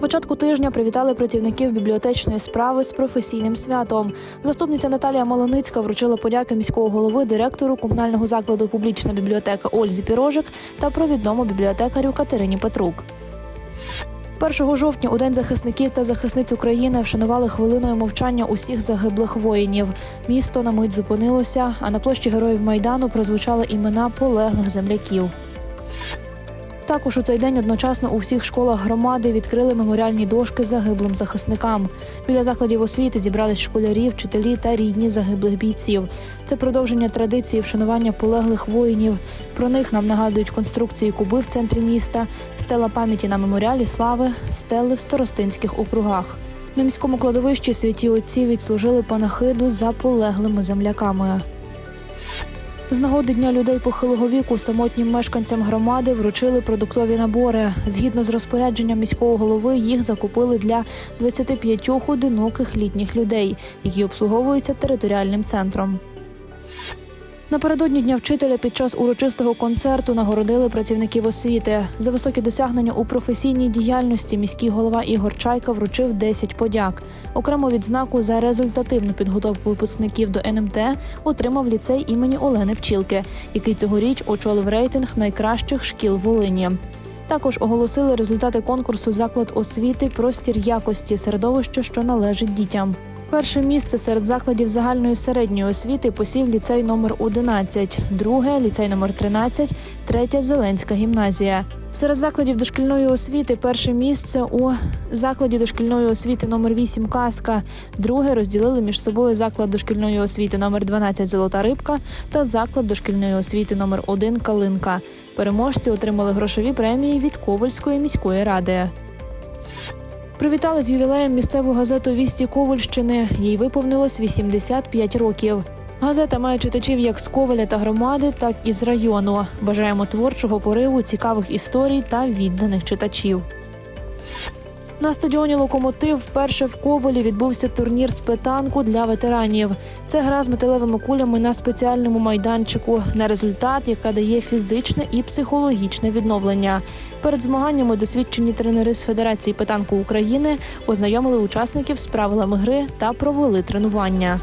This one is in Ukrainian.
Початку тижня привітали працівників бібліотечної справи з професійним святом. Заступниця Наталія Малоницька вручила подяки міського голови директору комунального закладу публічна бібліотека Ользі Пірожик та провідному бібліотекарю Катерині Петрук. 1 жовтня у день захисників та захисниць України вшанували хвилиною мовчання усіх загиблих воїнів. Місто на мить зупинилося, а на площі героїв майдану прозвучали імена полеглих земляків. Також у цей день одночасно у всіх школах громади відкрили меморіальні дошки загиблим захисникам. Біля закладів освіти зібрались школярі, вчителі та рідні загиблих бійців. Це продовження традиції вшанування полеглих воїнів. Про них нам нагадують конструкції куби в центрі міста, стела пам'яті на меморіалі слави, стели в старостинських округах. На міському кладовищі святі отці відслужили панахиду за полеглими земляками. З нагоди дня людей похилого віку самотнім мешканцям громади вручили продуктові набори. Згідно з розпорядженням міського голови, їх закупили для 25 одиноких літніх людей, які обслуговуються територіальним центром. Напередодні дня вчителя під час урочистого концерту нагородили працівників освіти за високі досягнення у професійній діяльності. Міський голова Ігор Чайка вручив 10 подяк. Окрему відзнаку за результативну підготовку випускників до НМТ отримав ліцей імені Олени Пчілки, який цьогоріч очолив рейтинг найкращих шкіл Волині. Також оголосили результати конкурсу заклад освіти Простір якості середовище, що належить дітям. Перше місце серед закладів загальної середньої освіти посів ліцей номер 11, друге ліцей номер 13, третя Зеленська гімназія. Серед закладів дошкільної освіти перше місце у закладі дошкільної освіти номер 8 Казка. Друге розділили між собою заклад дошкільної освіти номер 12 Золота рибка та заклад дошкільної освіти номер 1 Калинка. Переможці отримали грошові премії від Ковальської міської ради. Привітали з ювілеєм місцеву газету Вісті Ковальщини. Їй виповнилось 85 років. Газета має читачів як з Коваля та громади, так і з району. Бажаємо творчого пориву, цікавих історій та відданих читачів. На стадіоні Локомотив вперше в Ковалі відбувся турнір з питанку для ветеранів. Це гра з металевими кулями на спеціальному майданчику. На результат, яка дає фізичне і психологічне відновлення. Перед змаганнями досвідчені тренери з Федерації питанку України ознайомили учасників з правилами гри та провели тренування.